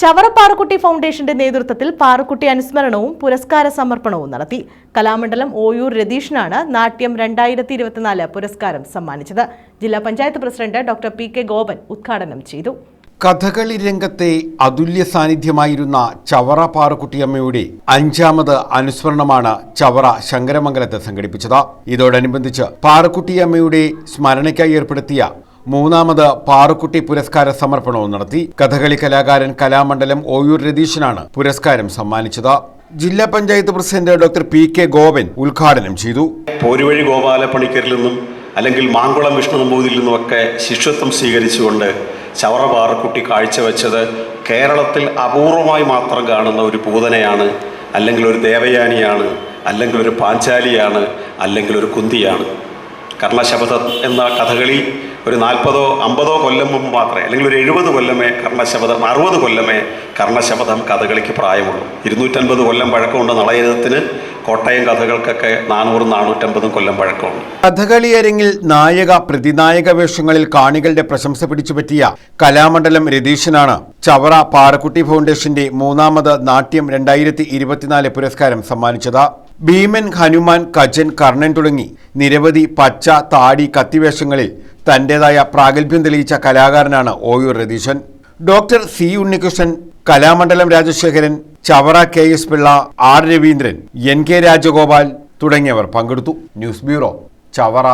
ചവറ പാറക്കുട്ടി ഫൗണ്ടേഷന്റെ നേതൃത്വത്തിൽ പാറക്കുട്ടി അനുസ്മരണവും പുരസ്കാര സമർപ്പണവും നടത്തി. കലാമണ്ഡലം ഓയൂർ രതീഷിനാണ് നാട്യം രണ്ടായിരത്തി ഇരുപത്തിനാല് പുരസ്കാരം സമ്മാനിച്ചത്. ജില്ലാ panchayat president doctor P K Gopan ഉദ്ഘാടനം ചെയ്തു. കഥകളി രംഗത്തെ അതുല്യ സാന്നിധ്യമായിരുന്ന ചവറ പാറക്കുട്ടിയമ്മയുടെ അഞ്ചാമത് അനുസ്മരണമാണ് ചവറ ശങ്കരമംഗലത്ത് സംഘടിപ്പിച്ചത്. ഇതോടനുബന്ധിച്ച് പാറക്കുട്ടിയമ്മയുടെ സ്മരണയ്ക്കായി ഏർപ്പെടുത്തിയ മൂന്നാമത് പാറുക്കുട്ടി പുരസ്കാര സമർപ്പണവും നടത്തി. കഥകളി കലാകാരൻ കലാമണ്ഡലം ഓയൂർ രതീശനാണ് പുരസ്കാരം സമ്മാനിച്ചത്. ജില്ലാ panchayat president doctor P K Gopan ഉദ്ഘാടനം ചെയ്തു. പോരുവഴി ഗോപാലപ്പണിക്കരിൽ നിന്നും അല്ലെങ്കിൽ മാങ്കുളം വിഷ്ണു നമ്പൂതിരിൽ നിന്നുമൊക്കെ ശിഷ്യത്വം സ്വീകരിച്ചുകൊണ്ട് ചവറ പാറക്കുട്ടി കാഴ്ചവെച്ചത് കേരളത്തിൽ അപൂർവമായി മാത്രം കാണുന്ന ഒരു പൂതനയാണ് അല്ലെങ്കിൽ ഒരു ദേവയാനിയാണ് അല്ലെങ്കിൽ ഒരു പാഞ്ചാലിയാണ് അല്ലെങ്കിൽ ഒരു കുന്തിയാണ്. കർണശബദം എന്ന കഥകളി ഒരു നാൽപ്പതോ അമ്പതോ കൊല്ലം മുമ്പ് മാത്രമേ അല്ലെങ്കിൽ ഒരു എഴുപത് കൊല്ലമേ കർണശപഥം അറുപത് കൊല്ലമേ കർണശപഥം കഥകളിക്ക് പ്രായമുള്ളൂ. ഇരുന്നൂറ്റൻപത് കൊല്ലം പഴക്കമുണ്ട് നളയത്തിന് കോട്ടയം കഥകൾക്കൊക്കെ നാനൂറും നാനൂറ്റമ്പതും കൊല്ലം പഴക്കമുണ്ട്. കഥകളി അരങ്ങിൽ നായക പ്രതിനായക വേഷങ്ങളിൽ കാണികളുടെ പ്രശംസ പിടിച്ചു പറ്റിയ കലാമണ്ഡലം രതീശനാണ്. ചവറ പാറക്കുട്ടി ഫൗണ്ടേഷന്റെ മൂന്നാമത് നാട്യം രണ്ടായിരത്തി പുരസ്കാരം സമ്മാനിച്ചത്. ഭീമൻ ഹനുമാൻ കജൻ കർണൻ തുടങ്ങി നിരവധി പച്ച താടി കത്തിവേഷങ്ങളിൽ തന്റേതായ പ്രാഗൽഭ്യം തെളിയിച്ച കലാകാരനാണ് Oyoor Ratheeshan. Doctor C Unnikrishnan Kalamandalam Rajasekharan Chavara K S Pillai R Raveendran N K Rajagopal തുടങ്ങിയവർ പങ്കെടുത്തു. News bureau Chavara.